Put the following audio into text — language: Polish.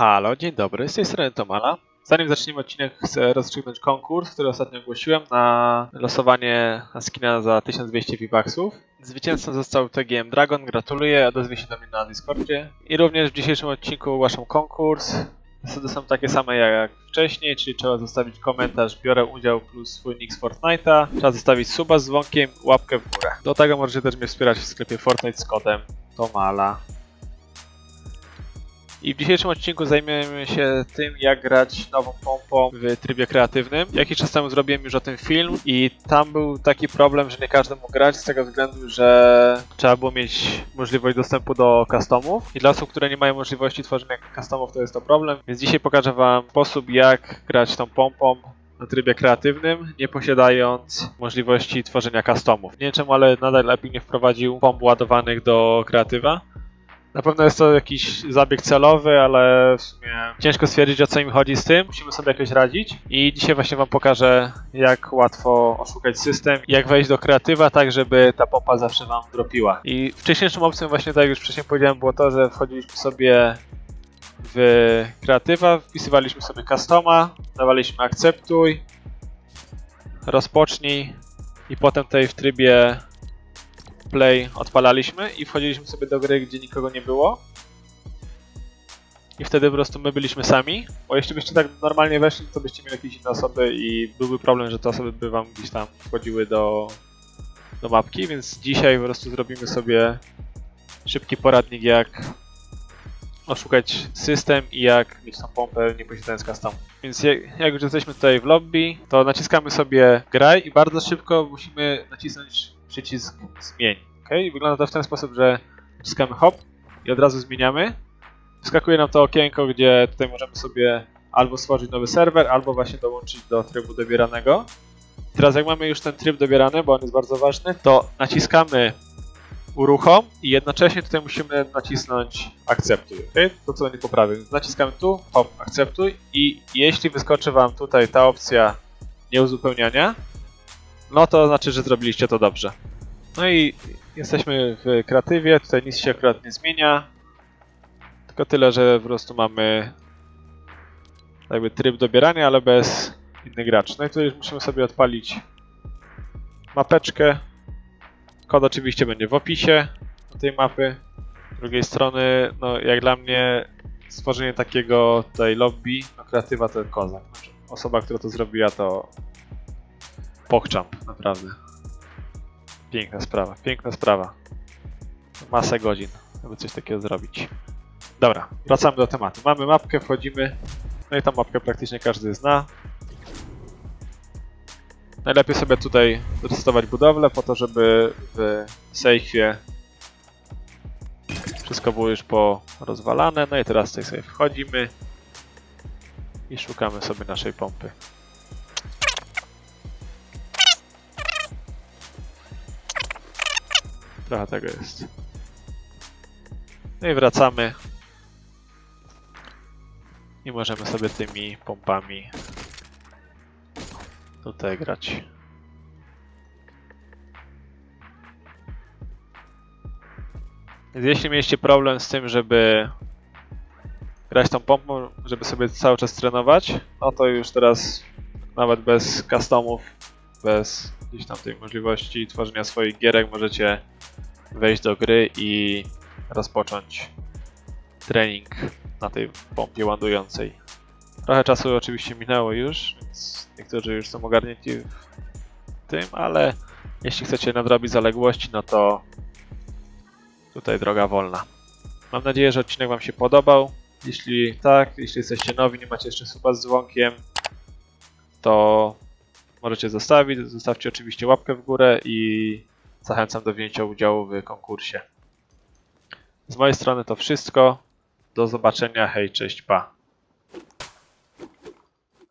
Halo, dzień dobry, z tej strony Tomala. Zanim zaczniemy odcinek, chcę rozstrzygnąć konkurs, który ostatnio ogłosiłem na losowanie na skina za 1200 V-Bucksów. Zwycięzcą został TGM Dragon, gratuluję, odezwij się do mnie na Discordzie. I również w dzisiejszym odcinku ogłaszam konkurs. Zasady są takie same jak wcześniej, czyli trzeba zostawić komentarz, biorę udział plus swój nick z Fortnite'a. Trzeba zostawić suba z dzwonkiem, łapkę w górę. Do tego możecie też mnie wspierać w sklepie Fortnite z kodem Tomala. I w dzisiejszym odcinku zajmiemy się tym, jak grać nową pompą w trybie kreatywnym. Jakiś czas temu zrobiłem już o tym film i tam był taki problem, że nie każdy mógł grać z tego względu, że trzeba było mieć możliwość dostępu do customów. I dla osób, które nie mają możliwości tworzenia customów, to jest to problem. Więc dzisiaj pokażę Wam sposób, jak grać tą pompą na trybie kreatywnym, nie posiadając możliwości tworzenia customów. Nie wiem czemu, ale nadal Epic nie wprowadził pomp ładowanych do kreatywa. Na pewno jest to jakiś zabieg celowy, ale w sumie ciężko stwierdzić o co im chodzi z tym. Musimy sobie jakoś radzić. I dzisiaj właśnie Wam pokażę, jak łatwo oszukać system, jak wejść do kreatywa, tak żeby ta pompa zawsze Wam dropiła. I wcześniejszą opcją, właśnie tak jak już wcześniej powiedziałem, było to, że wchodziliśmy sobie w kreatywa, wpisywaliśmy sobie customa, dawaliśmy akceptuj, rozpocznij i potem tutaj w trybie play odpalaliśmy i wchodziliśmy sobie do gry, gdzie nikogo nie było. I wtedy po prostu my byliśmy sami, bo jeśli byście tak normalnie weszli, to byście mieli jakieś inne osoby i byłby problem, że te osoby by wam gdzieś tam wchodziły do, do mapki, więc dzisiaj po prostu zrobimy sobie szybki poradnik, jak oszukać system i jak mieć tą pompę nie posiadając customu. Więc jak, jak już jesteśmy tutaj w lobby, to naciskamy sobie graj i bardzo szybko musimy nacisnąć przycisk zmień. Okay? Wygląda to w ten sposób, że naciskamy hop i od razu zmieniamy. Wskakuje nam to okienko, gdzie tutaj możemy sobie albo stworzyć nowy serwer, albo właśnie dołączyć do trybu dobieranego. Teraz jak mamy już ten tryb dobierany, bo on jest bardzo ważny, to naciskamy uruchom i jednocześnie tutaj musimy nacisnąć akceptuj, ok? To co nie poprawię. Naciskamy tu, hop, akceptuj i jeśli wyskoczy Wam tutaj ta opcja nieuzupełniania, no to znaczy, że zrobiliście to dobrze. No i jesteśmy w kreatywie, tutaj nic się akurat nie zmienia. Tylko tyle, że po prostu mamy jakby tryb dobierania, ale bez innych graczy. No i tutaj już musimy sobie odpalić mapeczkę. Kod oczywiście będzie w opisie tej mapy. Z drugiej strony, no jak dla mnie stworzenie takiego tutaj lobby, no kreatywa to kozak. Znaczy, osoba, która to zrobiła to Pokczamp, naprawdę. Piękna sprawa, piękna sprawa. Masę godzin, żeby coś takiego zrobić. Dobra, wracamy do tematu. Mamy mapkę, wchodzimy. No i tą mapkę praktycznie każdy zna. Najlepiej sobie tutaj zresetować budowlę po to, żeby w sejfie wszystko było już porozwalane. No i teraz tutaj sobie wchodzimy i szukamy sobie naszej pompy. Trochę tego jest. No i wracamy. I możemy sobie tymi pompami tutaj grać. Więc jeśli mieliście problem z tym, żeby grać tą pompą, żeby sobie cały czas trenować, no to już teraz nawet bez customów, bez gdzieś tam tej możliwości tworzenia swoich gierek możecie wejść do gry i rozpocząć trening na tej pompie ładującej. Trochę czasu oczywiście minęło już, więc niektórzy już są ogarnięci w tym, ale jeśli chcecie nadrobić zaległości, no to tutaj droga wolna. Mam nadzieję, że odcinek Wam się podobał. Jeśli tak, jeśli jesteście nowi, nie macie jeszcze suba z dzwonkiem, to możecie zostawić. Zostawcie oczywiście łapkę w górę i zachęcam do wzięcia udziału w konkursie. Z mojej strony to wszystko. Do zobaczenia. Hej, cześć, pa.